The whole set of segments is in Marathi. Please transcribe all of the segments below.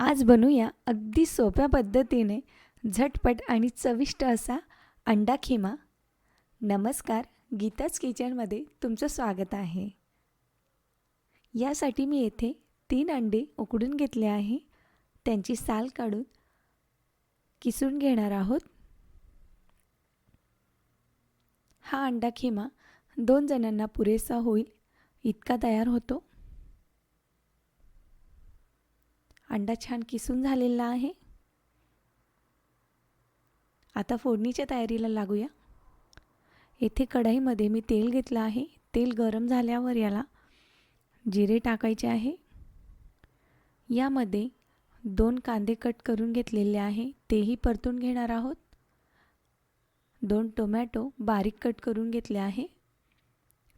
आज बनूया अगदी सोप्या पद्धतीने झटपट आणि चविष्ट असा अंडा खिमा. नमस्कार गीताच किचनमध्ये तुमचं स्वागत आहे. यासाठी मी येथे तीन अंडे उकडून घेतले आहे. त्यांची साल काढून किसून घेणार आहोत. हा अंडा खिमा दोन जणांना पुरेसा होईल इतका तयार होतो. अंडा छान किसून झालेला आहे. आता फोडणीच्या तयारीला लागूया. येथे कढईमध्ये मी तेल घेतलं आहे. तेल गरम झाल्यावर याला जिरे टाकायचे आहे. यामध्ये दोन कांदे कट करून घेतलेले आहे. तेही परतून घेणार आहोत. दोन टोमॅटो बारीक कट करून घेतले आहे.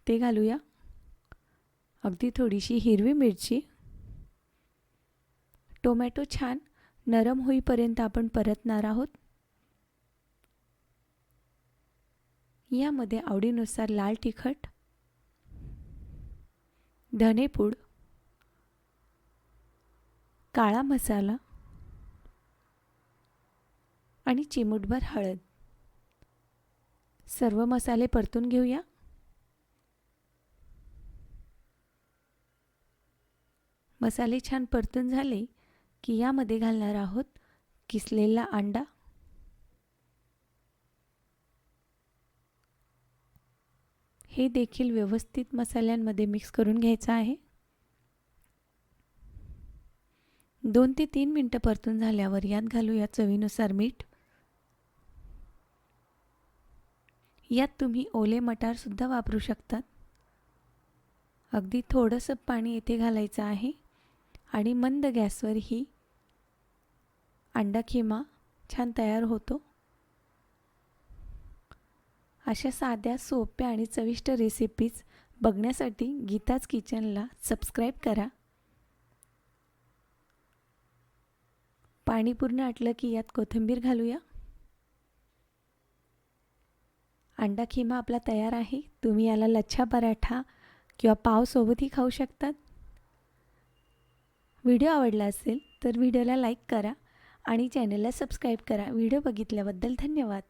ते घालूया. अगदी थोडीशी हिरवी मिरची. टोमॅटो छान नरम होईपर्यंत आपण परतणार आहोत. यामध्ये आवडीनुसार लाल तिखट धनेपूड काळा मसाला आणि चिमूटभर हळद. सर्व मसाले परतून घेऊया. मसाले छान परतून झाले की यामध्ये घालणार आहोत किसलेला अंडा. हे देखील व्यवस्थित मसाल्यांमध्ये मिक्स करून घ्यायचं आहे. दोन ते तीन मिनटं परतून झाल्यावर यात घालूया चवीनुसार मीठ. यात तुम्ही ओले मटारसुद्धा वापरू शकतात. अगदी थोडंसं पाणी येथे घालायचं आहे. आणि मंद गॅसवर ही अंडा खिमा छान तयार होतो. अशा साध्या सोप्या आणि चविष्ट रेसिपीज बघण्यासाठी गीताज किचनला सबस्क्राईब करा. पाणी पूर्ण आटलं की यात कोथिंबीर घालूया. अंडा खिमा आपला तयार आहे. तुम्ही याला लच्छा पराठा किंवा पावसोबतही खाऊ शकतात. व्हिडिओ आवडला असेल तर व्हिडिओला लाईक करा आणि चॅनलला सबस्क्राईब करा. व्हिडिओ बघितल्याबद्दल धन्यवाद.